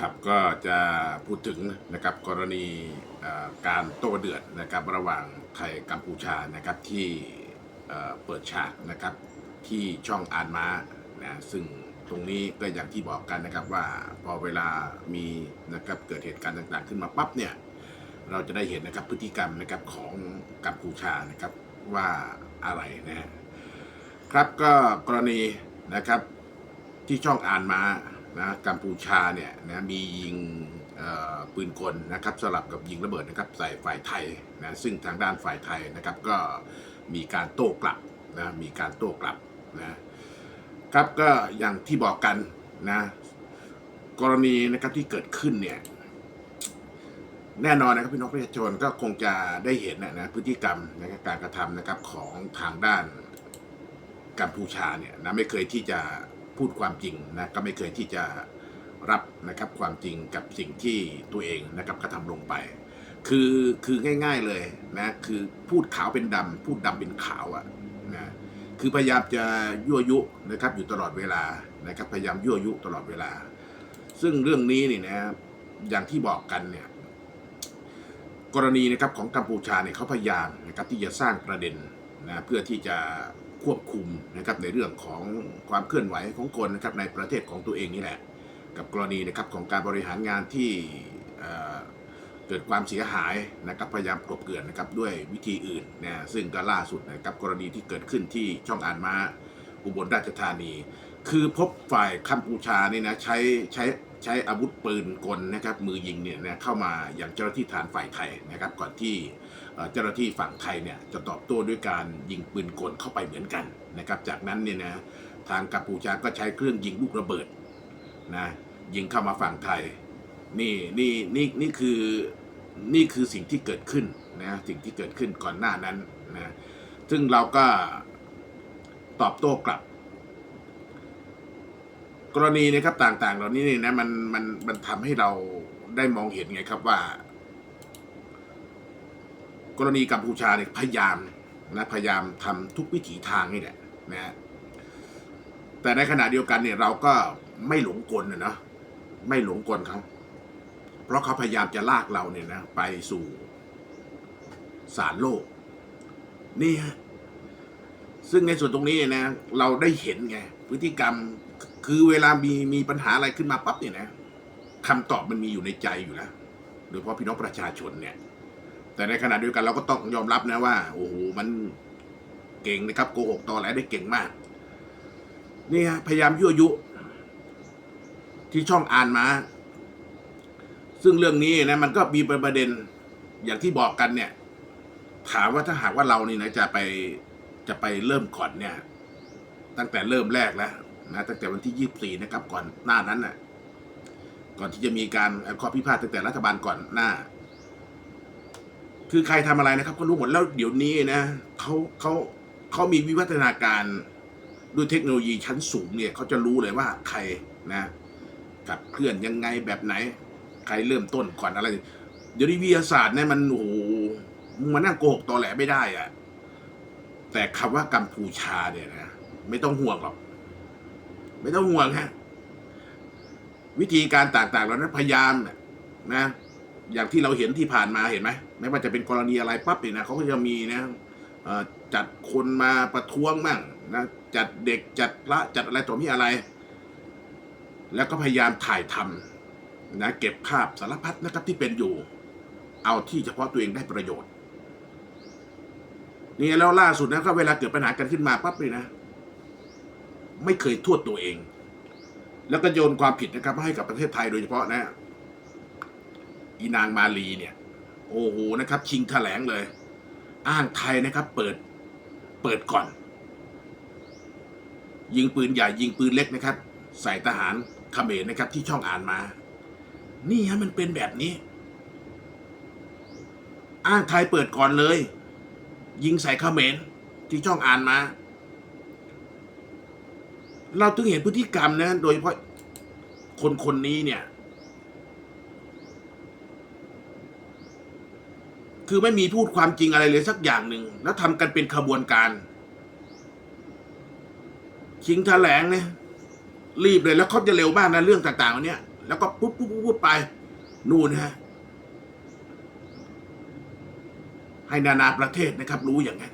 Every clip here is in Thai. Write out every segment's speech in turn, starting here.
ครับก็จะพูดถึงนะครับกรณีการโต้เดือดนะครับระหว่างไทยกัมพูชานะครับที่เปิดฉากนะครับที่ช่องอ่านม้านะซึ่งตรงนี้ก็อย่างที่บอกกันนะครับว่าพอเวลามีนะครับเกิดเหตุการณ์ต่างๆ ขึ้นมาปั๊บเนี่ยเราจะได้เห็นนะครับพฤติกรรมนะครับของกัมพูชานะครับว่าอะไรนะฮะครับก็กรณีนะครับที่ช่องอ่านมา นะกัมพูชาเนี่ยนะมียิงปืนกลนะครับสลับกับยิงระเบิดนะครับใส่ฝ่ายไทยนะซึ่งทางด้านฝ่ายไทยนะครับก็มีการโต้กลับนะมีการโต้กลับนะครับก็อย่างที่บอกกันนะกรณีนะครับที่เกิดขึ้นเนี่ยแน่นอนนะครับพี่น้องประชาชนก็คงจะได้เห็นนะนะพฤติกรรมนะรการกระทำนะครับของทางด้านกัมพูชาเนี่ยนะไม่เคยที่จะ พูดความจริงนะก็ไม่เคยที่จะรับนะครับความจริงกับสิ่งที่ตัวเองนะครับกระทำลงไป คือคือง่าย ๆเลยนะคือพูดขาวเป็นดำพูดดำเป็นขาวอะนะคือพยายามจะยั่วยุนะครับอยู่ตลอดเวลานะครับพยายามยั่วยุตลอดเวลา ซึ่งเรื่องนี้นี่นะอย่างที่บอกกันเนี่ยกรณีนะครับของกัมพูชาเนี่ยเขาพยายามนะครับที่จะสร้างประเด็นนะเพื่อที่จะ ควบคุมนะครับในเรื่องของความเคลื่อนไหวของคนนะครับในประเทศของตัวเองนี่แหละ กับกรณีนะครับของการบริหารงานที่เเกิดความเสียหายนะครับพยายามกลบเกลื่อนนะครับด้วยวิธีอื่นนะซึ่งก็ล่าสุดนะครับกรณีที่เกิดขึ้นที่ช่องอ่านมาอุบลราชธานี คือพบฝ่ายกัมพูชานี่นะใช้ใช้ใช้อาวุธปืนกลนะครับมือยิงเนี่ยนะเข้ามาอย่างเจ้าหน้าที่ฐานฝ่ายไทยนะครับก่อนที่ เจ้าหน้าที่ฝั่งไทยเนี่ยจะตอบโต้ด้วยการยิงปืนกลเข้าไปเหมือนกันนะครับจากนั้นเนี่ยนะทางกัมพูชาก็ใช้เครื่องยิงลูกระเบิดนะยิงเข้ามาฝั่งไทยนี่นี่นี่นี่คือนี่คือสิ่งที่เกิดขึ้นนะสิ่งที่เกิดขึ้นก่อนหน้านั้นนะซึ่งเราก็ตอบโต้กลับ กรณีนะครับต่างๆ เหล่านี้เนี่ยนะมันมันมันทำให้เราได้มองเห็นไงครับว่า กรณีกัมพูชาเนี่ยพยายามนะพยายามทำทุกวิถีทางนี่แหละนะแต่ในขณะเดียวกันเนี่ยเราก็ไม่หลงกลนะเนาะไม่หลงกลเขาเพราะเขาพยายามจะลากเราเนี่ยนะไปสู่ศาลโลก นี่ฮะซึ่งในส่วนตรงนี้นะ เราได้เห็นไงพฤติกรรมคือเวลามีมีปัญหาอะไรขึ้นมาปั๊บเนี่ยนะคำตอบมันมีอยู่ในใจอยู่แล้วโดยเฉพาะพี่น้องประชาชนเนี่ย แต่ในขณะเดียวกันเราก็ต้องยอมรับนะว่า โอ้โหมันเก่งนะครับโกหกตอแหลได้เก่งมาก นี่ฮะพยายามยั่วยุ ที่ช่องอ่านมา ซึ่งเรื่องนี้นะมันก็มีประเด็นอย่างที่บอกกันเนี่ย ถามว่าถ้าหากว่าเรานี่นะจะไปจะไปเริ่มก่อนเนี่ย ตั้งแต่เริ่มแรกแล้วนะตั้งแต่วันที่ยี่สี่นะครับก่อนหน้านั้นน่ะก่อนที่จะมีการข้อพิพาทตั้งแต่รัฐบาลก่อนหน้า คือใครทำอะไรนะครับ ก็รู้หมดแล้วเดี๋ยวนี้นะเขาเขาเขามีวิวัฒนาการด้วยเทคโนโลยีชั้นสูงเนี่ยเขาจะรู้เลยว่าใครนะกับเคลื่อนยังไงแบบไหน ใครเริ่มต้นก่อนอะไร เดี๋ยวนี้วิทยาศาสตร์เนี่ยมันโอ้โหมึงมานั่งโกหกตอแหลไม่ได้อะแต่คำว่ากัมพูชาเนี่ยนะไม่ต้องห่วงหรอก ไม่ต้องห่วงฮะวิธีการต่างๆเหล่านั้นพยายามนะอย่างที่เราเห็นที่ผ่านมาเห็นไหม ไม่ว่าจะเป็นกรณีอะไรปั๊บเนี่ยนะเขาก็จะมีนะจัดคนมาประท้วงมั่งนะจัดเด็กจัดละจัดอะไรต่อมีอะไร แล้วก็พยายามถ่ายทำนะเก็บภาพสารพัดนะครับที่เป็นอยู่ เอาที่เฉพาะตัวเองได้ประโยชน์นี่แล้วล่าสุดนะก็เวลาเกิดปัญหากันขึ้นมาปั๊บเลยนะ ไม่เคยโทษตัวเอง แล้วก็โยนความผิดนะครับให้กับประเทศไทยโดยเฉพาะนะอีนางมาลีเนี่ย โอ้โหนะครับ ชิงแถลงเลย อ้างไทยนะครับ เปิดเปิดก่อน ยิงปืนใหญ่ยิงปืนเล็กนะครับ ใส่ทหารเขมรนะครับ ที่ช่องอ่านมา นี่ฮะมันเป็นแบบนี้ อ้างไทยเปิดก่อนเลย ยิงใส่เขมรที่ช่องอ่านมา เราถึงเห็นพฤติกรรมนะโดยเฉพาะคนคนนี้เนี่ย คือไม่มีพูดความจริงอะไรเลยสักอย่างหนึ่ง แล้วทำกันเป็นขบวนการ ชิงแถลงเนี่ยรีบเลยแล้วเขาจะเร็วมากนะเรื่องต่างๆเนี้ยแล้วก็ปุ๊บปุ๊บปุ๊บปุ๊บไป นู่นฮะให้นานาประเทศนะครับ รู้อย่างนั้น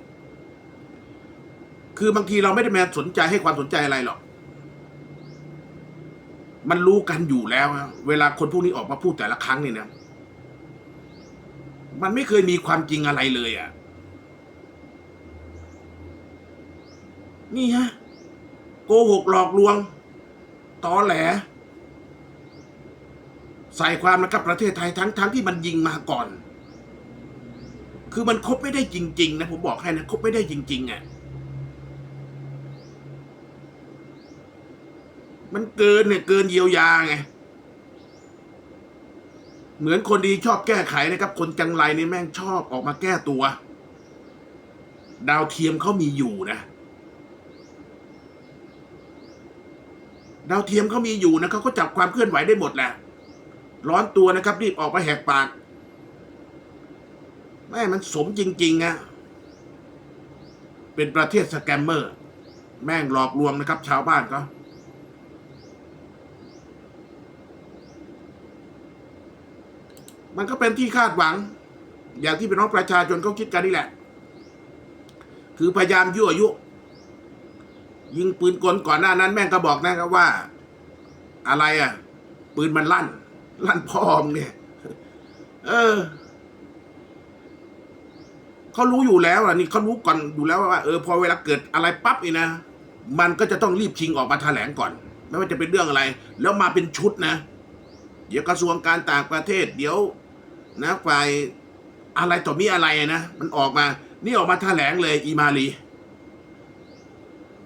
คือบางทีเราไม่ได้แมาสนใจให้ความสนใจอะไรหรอก มันรู้กันอยู่แล้ว เวลาคนพวกนี้ออกมาพูดแต่ละครั้งเนี่ยนะ มันไม่เคยมีความจริงอะไรเลยอะ่ะ นี่ฮะ โกหกหลอกลวง ตอแหล ใส่ความนะครับประเทศไทยทั้งทั้งที่มันยิงมาก่อน คือมันคบไม่ได้จริง ๆ นะ ผมบอกให้นะคบไม่ได้จริง ๆอะ่ะมันเกินเนี่ยเกินเยียวยาไง เหมือนคนดีชอบแก้ไขนะครับ คนจังไรนี่แม่งชอบออกมาแก้ตัว ดาวเทียมเขามีอยู่นะ ดาวเทียมเขามีอยู่นะเขาก็จับความเคลื่อนไหวได้หมดแหละ ร้อนตัวนะครับ รีบออกมาแหกปากแม่มันสมจริงๆอะเป็นประเทศสแกมเมอร์ แม่งหลอกลวงนะครับ ชาวบ้านเขา มันก็เป็นที่คาดหวัง อย่างที่พี่น้องประชาชนเขาคิดกันนี่แหละ คือพยายามยั่วยุ ยิงปืนกลก่อนหน้านั้น แม่งก็บอกนะครับว่า อะไรอะ ปืนมันลั่น ลั่นพอมเนี่ย เออเขารู้อยู่แล้วอะนี่เขารู้ก่อนอยู่แล้วว่าเออพอเวลาเกิดอะไรปั๊บนี่นะมันก็จะต้องรีบชิงออกมาแถลงก่อน ไม่ว่าจะเป็นเรื่องอะไร แล้วมาเป็นชุดนะ เดี๋ยวกระทรวงการต่างประเทศ เดี๋ยว นะฝ่ายอะไรต่อมีอะไรนะ มันออกมา นี่ออกมาแถลงเลยอีมาลี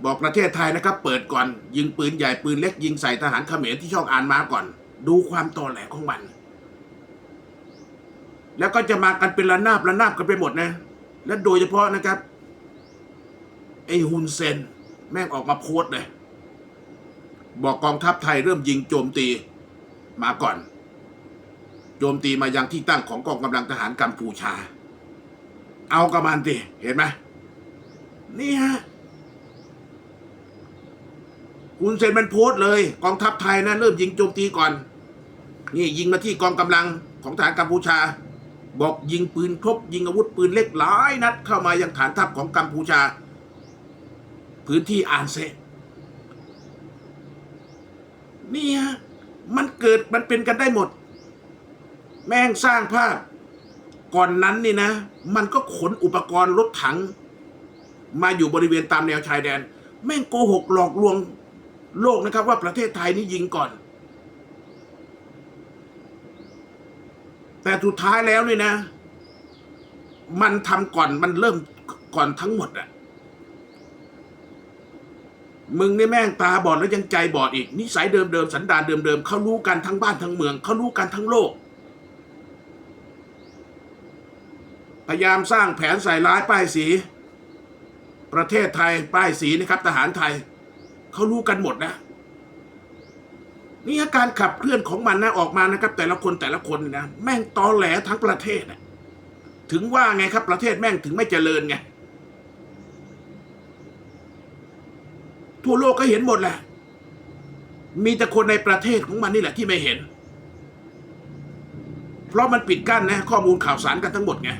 บอกประเทศไทยนะครับ เปิดก่อน ยิงปืนใหญ่ปืนเล็กยิงใส่ทหารเขมรที่ช่องอ่านมาก่อน ดูความตอแหลของมัน แล้วก็จะมากันเป็นระนาบระนาบกันไปหมดนะ และโดยเฉพาะนะครับ ไอฮุนเซน แม่งออกมาโพสต์เลย บอกกองทัพไทยเริ่มยิงโจมตีมาก่อน โจมตีมายังที่ตั้งของกองกำลังทหารกัมพูชา เอากระมันดิเห็นไหมนี่ฮะคุณเซนมันโพสต์เลย กองทัพไทยนะเริ่มยิงโจมตีก่อน นี่ยิงมาที่กองกำลังของทหารกัมพูชา บอกยิงปืนครบยิงอาวุธปืนเล็กหลายนัดเข้ามายังฐานทัพของกัมพูชา พื้นที่อานเซนี่ฮะมันเกิดมันเป็นกันได้หมด แม่งสร้างภาพ ก่อนนั้นนี่นะ มันก็ขนอุปกรณ์รถถัง มาอยู่บริเวณตามแนวชายแดน แม่งโกหกหลอกลวงโลกนะครับ ว่าประเทศไทยนี่ยิงก่อน แต่สุดท้ายแล้วนี่นะ มันทำก่อนมันเริ่มก่อนทั้งหมดอะมึงนี่แม่งตาบอดแล้วยังใจบอดอีกนิสัยเดิมๆสันดานเดิมๆเขารู้กันทั้งบ้านทั้งเมืองเขารู้กันทั้งโลก พยายามสร้างแผนใส่ร้ายป้ายสี ประเทศไทยป้ายสีนะครับ ทหารไทยเขารู้กันหมดนะนี่อาการขับเคลื่อนของมันนะออกมานะครับ แต่ละคนแต่ละคนนี่นะแม่งตอแหลทั้งประเทศนะถึงว่าไงครับประเทศแม่งถึงไม่เจริญไงทั่วโลกก็เห็นหมดแหละ มีแต่คนในประเทศของมันนี่แหละที่ไม่เห็น เพราะมันปิดกั้นนะข้อมูลข่าวสารกันทั้งหมดไง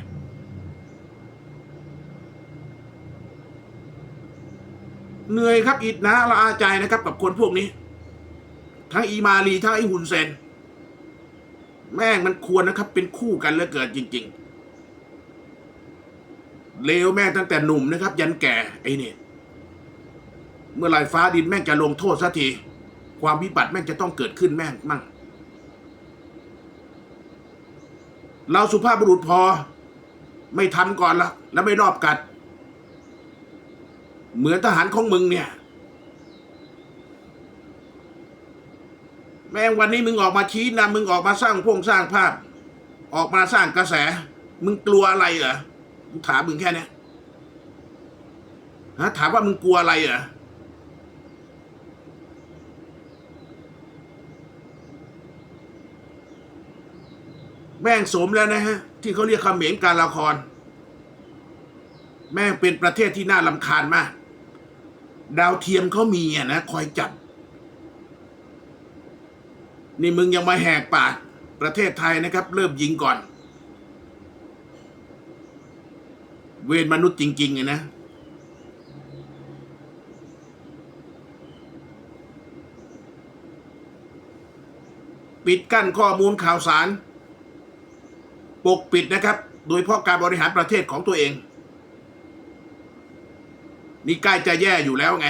เหนื่อยครับอิดนะละอาใจนะครับ กับคนพวกนี้ ทั้งอีมาลีทั้งไอฮุนเซน แม่งมันควรนะครับ เป็นคู่กันเหลือเกินจริง ๆ เลวแม่งตั้งแต่หนุ่มนะครับ ยันแก่ไอ้นี่เมื่อไรฟ้าดินแม่งจะลงโทษสักที ความวิบัติแม่งจะต้องเกิดขึ้นแม่งมั่ง เราสุภาพบุรุษพอ ไม่ทำก่อนละแล้วไม่รอบกัด เหมือนทหารของมึงเนี่ย แม่งวันนี้มึงออกมาชี้นำมึงออกมาสร้างพงสร้างภาพ ออกมาสร้างกระแส มึงกลัวอะไรเหรอกูถามมึงแค่นี้ฮะถามว่ามึงกลัวอะไรเหรอแม่งสมแล้วนะฮะ ที่เขาเรียกคำเหมนการละคร แม่งเป็นประเทศที่น่าลำคาญมาก ดาวเทียมเขามีอะนะคอยจับนี่มึงยังมาแหกปากประเทศไทยนะครับ เริ่มยิงก่อน เวรมนุษย์จริงๆไงนะปิดกั้นข้อมูลข่าวสาร ปกปิดนะครับ โดยเฉพาะการบริหารประเทศของตัวเอง นี่ใกล้จะแย่อยู่แล้วไง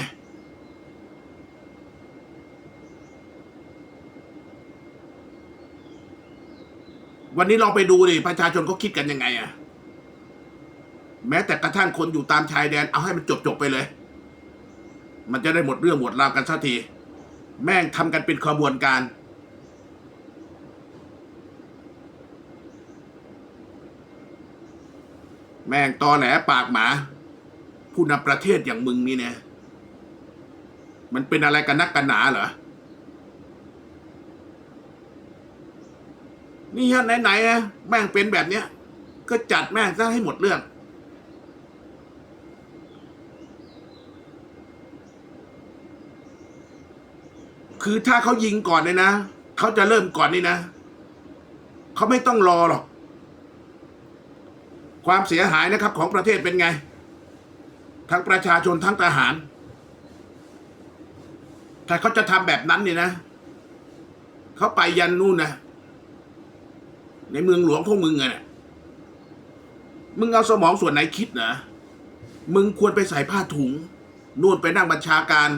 วันนี้ลองไปดูดิประชาชนเขาคิดกันยังไงอะแม้แต่กระทั่งคนอยู่ตามชายแดน เอาให้มันจบจบไปเลย มันจะได้หมดเรื่องหมดราวกันสักที แม่งทำกันเป็นขบวนการแม่งตอแหลปากหมา ผู้นำประเทศอย่างมึงนี่เนี่ยมันเป็นอะไรกันนักกันหนาเหรอ นี่ฮะไหนๆอะแม่งเป็นแบบเนี้ย ก็จัดแม่งซะให้หมดเรื่อง คือถ้าเขายิงก่อนเลยนะเขาจะเริ่มก่อนนี่นะเขาไม่ต้องรอหรอก ความเสียหายนะครับของประเทศเป็นไง ทั้งประชาชนทั้งทหาร ถ้าเขาจะทำแบบนั้นเนี่ยนะ เขาไปยันนู่นนะ ในเมืองหลวงพวกมึงไงมึงเอาสมองส่วนไหนคิดนะมึงควรไปใส่ผ้าถุง นู่นไปนั่งบัญชาการ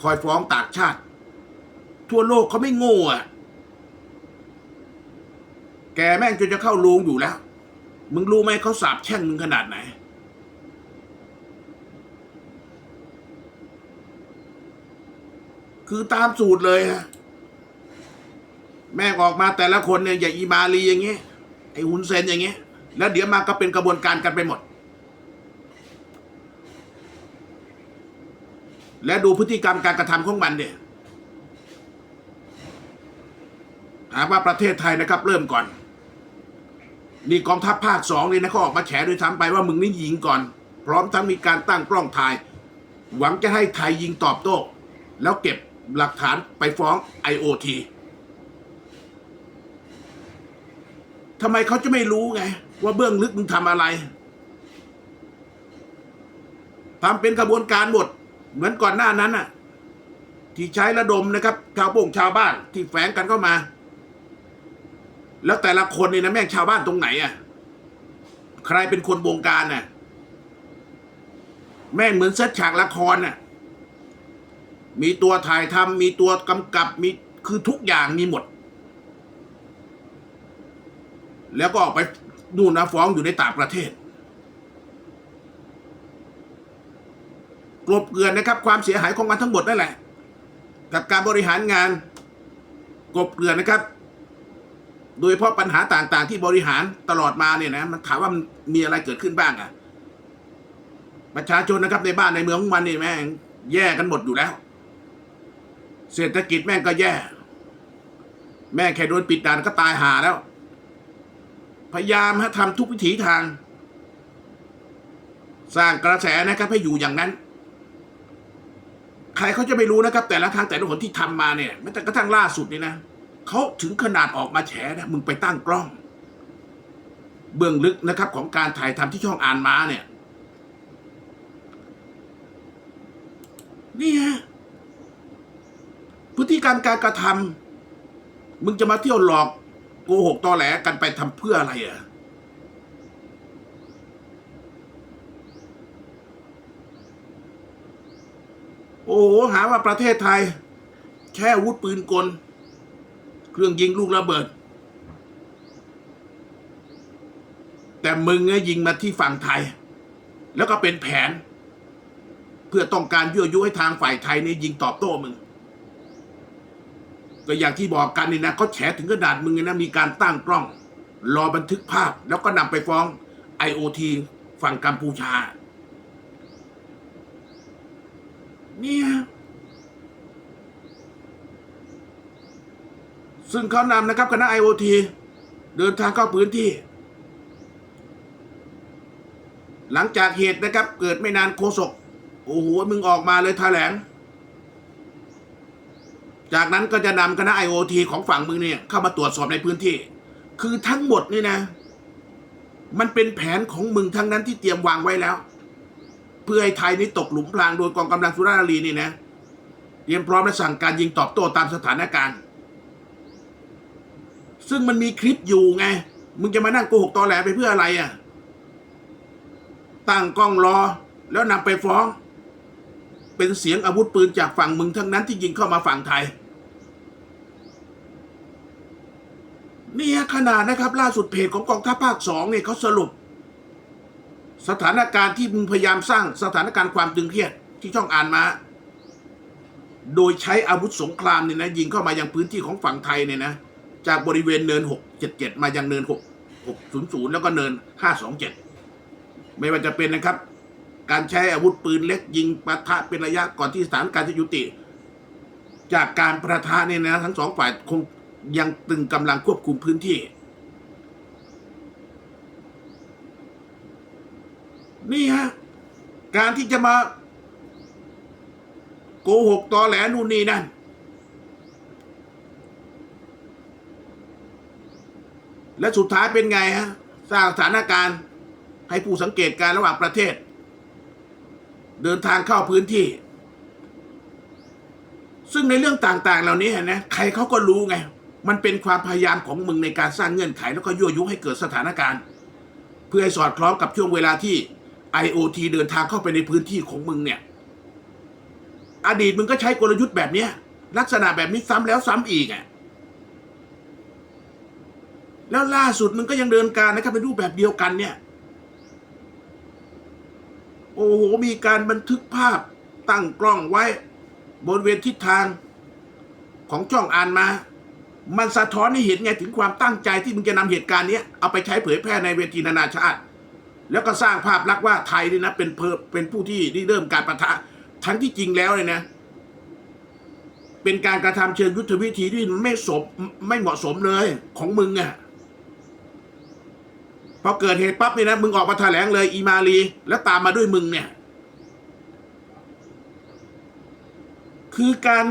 คอยฟ้องต่างชาติ ทั่วโลกเขาไม่โง่อะแกแม่งจนจะเข้าโรงอยู่แล้ว มึงรู้ไหมเขาสาบแช่งมึงขนาดไหน คือตามสูตรเลยฮะแม่งออกมาแต่ละคนเนี่ยอย่างอีมาลีอย่างเงี้ยไอ้หุนเซนอย่างเงี้ยแล้วเดี๋ยวมาก็เป็นกระบวนการกันไปหมด และดูพฤติกรรมการกระทำของมันเนี่ยหาว่าประเทศไทยนะครับ เริ่มก่อน นี่กองทัพภาคสองเลยนะเขาออกมาแฉโดยทำไปว่ามึงนี่ยิงก่อน พร้อมทั้งมีการตั้งกล้องถ่าย หวังจะให้ไทยยิงตอบโต้ แล้วเก็บ หลักฐานไปฟ้อง IOT ทำไมเขาจะไม่รู้ไง ว่าเบื้องลึกมึงทำอะไรทำเป็นกระบวนการหมด เหมือนก่อนหน้านั้นน่ะ ที่ใช้ระดมนะครับ ชาวโป่งชาวบ้านที่แฝงกันเข้ามา แล้วแต่ละคนนี่นะแม่งชาวบ้านตรงไหนอะ ใครเป็นคนบงการน่ะ แม่งเหมือนเซตฉากละครน่ะ มีตัวถ่ายทำมีตัวกำกับมีคือทุกอย่างมีหมด แล้วก็ออกไปนู่นนะฟ้องอยู่ในต่างประเทศกลบเกลื่อนนะครับความเสียหายของมันทั้งหมดนั่นแหละ กับการบริหารงานกลบเกลื่อนนะครับ โดยเฉพาะปัญหาต่างๆ ที่บริหารตลอดมาเนี่ยนะมันถามว่ามันมีอะไรเกิดขึ้นบ้างอะประชาชนนะครับในบ้านในเมืองของมันนี่แม่งแย่กันหมดอยู่แล้ว เศรษฐกิจแม่งก็แย่ แม่งแค่โดนปิดด่านก็ตายหาแล้ว พยายามฮะทำทุกวิถีทาง สร้างกระแสนะครับให้อยู่อย่างนั้น ใครเขาจะไม่รู้นะครับ แต่ละทางแต่ละหนที่ทำมาเนี่ยแม้แต่กระทั่งล่าสุดนี่นะเขาถึงขนาดออกมาแฉนะมึงไปตั้งกล้อง เบื้องลึกนะครับของการถ่ายทำที่ช่องอ่านมาเนี่ยนี่ฮะ พฤติกรรมการกระทำมึงจะมาเที่ยวหลอกโกหกตอแหลกันไปทำเพื่ออะไรอะโอ้โหหาว่าประเทศไทย แค่อาวุธปืนกล เครื่องยิงลูกระเบิด แต่มึงเนี่ยยิงมาที่ฝั่งไทย แล้วก็เป็นแผน เพื่อต้องการยั่วยุให้ทางฝ่ายไทยนี่ยิงตอบโต้มึง ก็อย่างที่บอกกันนี่นะเขาแฉถึงกระดาษมึงนะมีการตั้งกล้อง รอบันทึกภาพ แล้วก็นำไปฟ้อง IOT ฝั่งกัมพูชา เนี่ยซึ่งเขานำนะครับคณะ IOT เดินทางเข้าพื้นที่ หลังจากเหตุนะครับ เกิดไม่นานโคศกโอ้โหมึงออกมาเลยแถลง จากนั้นก็จะนำคณะ IoT ของฝั่งมึงเนี่ยเข้ามาตรวจสอบในพื้นที่ คือทั้งหมดนี่นะ มันเป็นแผนของมึงทั้งนั้นที่เตรียมวางไว้แล้ว เพื่อให้ไทยนี่ตกหลุมพรางโดยกองกำลังสุรานารีนี่นะเตรียมพร้อมและสั่งการยิงตอบโต้ตามสถานการณ์ ซึ่งมันมีคลิปอยู่ไง มึงจะมานั่งโกหกตอแหลไปเพื่ออะไรอะตั้งกล้องรอแล้วนำไปฟ้อง เป็นเสียงอาวุธปืนจากฝั่งมึงทั้งนั้นที่ยิงเข้ามาฝั่งไทย เนี่ยขนาดนะครับ ล่าสุดเพจของกองทัพภาคสองเนี่ยเขาสรุป สถานการณ์ที่มึงพยายามสร้างสถานการณ์ความตึงเครียดที่ช่องอ่านมา โดยใช้อาวุธสงครามเนี่ยนะยิงเข้ามายังพื้นที่ของฝั่งไทยเนี่ยนะจากบริเวณเนิน 677 มายังเนิน 6 600 แล้วก็เนิน 527 ไม่ว่าจะเป็นนะครับ การใช้อาวุธปืนเล็กยิงปะทะเป็นระยะก่อนที่สถานการณ์จะยุติ จากการประทะเนี่ยนะทั้งสองฝ่ายคงยังตึงกำลังควบคุมพื้นที่ นี่ฮะการที่จะมาโกหกตอแหลนู่นนี่นั่นและสุดท้ายเป็นไงฮะสร้างสถานการณ์ให้ผู้สังเกตการณ์ระหว่างประเทศ เดินทางเข้าพื้นที่ ซึ่งในเรื่องต่างๆ เหล่านี้เห็นนะใครเขาก็รู้ไง มันเป็นความพยายามของมึงในการสร้างเงื่อนไข แล้วก็ยั่วยุให้เกิดสถานการณ์ เพื่อให้สอดคล้องกับช่วงเวลาที่ IoT เดินทางเข้าไปในพื้นที่ของมึงเนี่ย อดีตมึงก็ใช้กลยุทธ์แบบเนี้ยลักษณะแบบนี้ซ้ำแล้วซ้ำอีกอะแล้วล่าสุดมึงก็ยังเดินการนะครับเป็นรูปแบบเดียวกันเนี่ย โอ้โห มีการบันทึกภาพตั้งกล้องไว้ บนเวณทิศทางของช่องอ่านมา มันสะท้อนให้เห็นไงถึงความตั้งใจที่มึงจะนำเหตุการณ์นี้เอาไปใช้เผยแพร่ในเวทีนานาชาติ แล้วก็สร้างภาพลักษณ์ว่าไทยนี่นะเป็นเพอเป็นผู้ที่ริเริ่มการประทะทั้งที่จริงแล้วเลยนะ เป็นการกระทำเชิงยุทธวิธีที่ไม่สมไม่เหมาะสมเลยของมึงอะ พอเกิดเหตุปั๊บเนี่ยนะมึงออกมาแถลงเลยอีมาลี แล้วตามมาด้วยมึงเนี่ย คือการ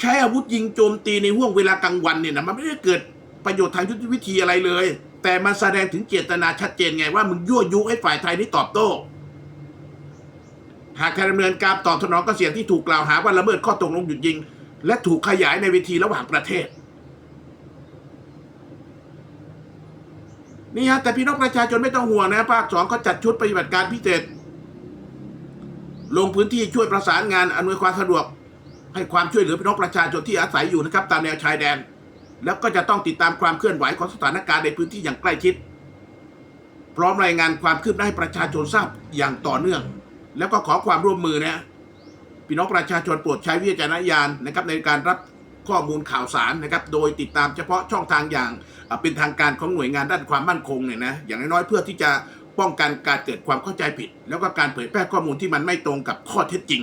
ใช้อาวุธยิงโจมตีในห่วงเวลากลางวันเนี่ยนะมันไม่ได้เกิดประโยชน์ทางยุทธวิธีอะไรเลย แต่มันแสดงถึงเจตนาชัดเจนไงว่ามึงยั่วยุให้ฝ่ายไทยนี่ตอบโต้ หากการดำเนินการตอบสนองก็เสียงที่ถูกกล่าวหาว่าละเมิดข้อตกลงหยุดยิง และถูกขยายในเวทีระหว่างประเทศ นี่ฮะแต่พี่น้องประชาชนไม่ต้องห่วงนะภาคสองเขาจัดชุดปฏิบัติการพิเศษ ลงพื้นที่ช่วยประสานงานอำนวยความสะดวก ให้ความช่วยเหลือพี่น้องประชาชนที่อาศัยอยู่นะครับ ตามแนวชายแดน แล้วก็จะต้องติดตามความเคลื่อนไหวของสถานการณ์ในพื้นที่อย่างใกล้ชิด พร้อมรายงานความคืบหน้าให้ประชาชนทราบอย่างต่อเนื่อง แล้วก็ขอความร่วมมือนะพี่น้องประชาชนโปรดใช้วิจารณญาณนะครับในการรับ ข้อมูลข่าวสารนะครับโดยติดตามเฉพาะช่องทางอย่างเป็นทางการของหน่วยงานด้านความมั่นคงเนี่ยนะอย่างน้อยๆเพื่อที่จะป้องกันการเกิดความเข้าใจผิด แล้วก็การเผยแพร่ข้อมูลที่มันไม่ตรงกับข้อเท็จจริง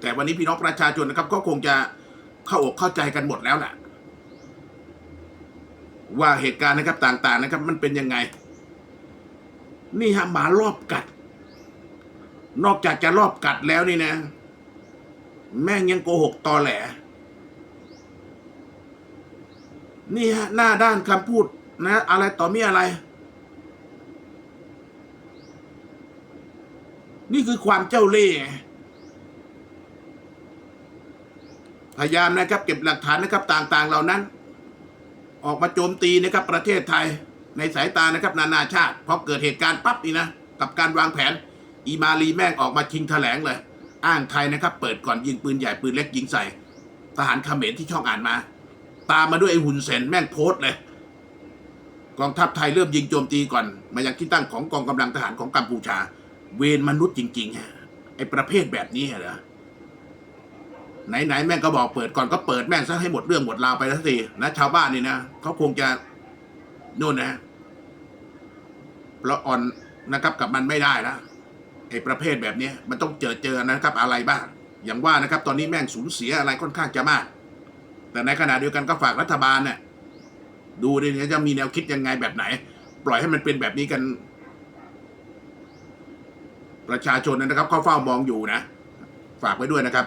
แต่วันนี้พี่น้องประชาชนนะครับก็คงจะเข้าอกเข้าใจกันหมดแล้วแหละว่าเหตุการณ์นะครับต่างๆนะครับ มันเป็นยังไง นี่ฮะหมารอบกัด นอกจากจะรอบกัดแล้วนี่นะ แม่งยังโกหกตอแหล นี่ฮะหน้าด้านคำพูดนะ อะไรต่อมีอะไร นี่คือความเจ้าเล่ห์พยายามนะครับ เก็บหลักฐานนะครับต่างๆ เหล่านั้น ออกมาโจมตีนะครับประเทศไทยในสายตานะครับ นานาชาติพอเกิดเหตุการณ์ปั๊บนี่นะ กับการวางแผน อีมาลีแม่งออกมาชิงแถลงเลย อ้างไทยนะครับ เปิดก่อนยิงปืนใหญ่ปืนเล็กยิงใส่ ทหารเขมรที่ช่องอ่านมา ตามมาด้วยไอ้หุ่นเซนแม่งโพสเลย กองทัพไทยเริ่มยิงโจมตีก่อน มายังที่ตั้งของกองกำลังทหารของกัมพูชา เวรมนุษย์จริงๆฮะไอ้ประเภทแบบนี้เหรอไหนๆแม่งก็บอกเปิดก่อนก็เปิดแม่งซะให้หมดเรื่องหมดราวไปแล้วสินะชาวบ้านนี่นะเขาคงจะโน่นนะเพราะอ่อนนะครับกับมันไม่ได้แล้วไอ้ประเภทแบบนี้มันต้องเจอเจอนะครับอะไรบ้าง อย่างว่านะครับ ตอนนี้แม่งสูญเสียอะไรค่อนข้างจะมาก แต่ในขณะเดียวกันก็ฝากรัฐบาลเนี่ยดูดิเนี่ยจะมีแนวคิดยังไงแบบไหน ปล่อยให้มันเป็นแบบนี้กัน ประชาชนนะครับเขาเฝ้ามองอยู่นะ ฝากไว้ด้วยนะครับ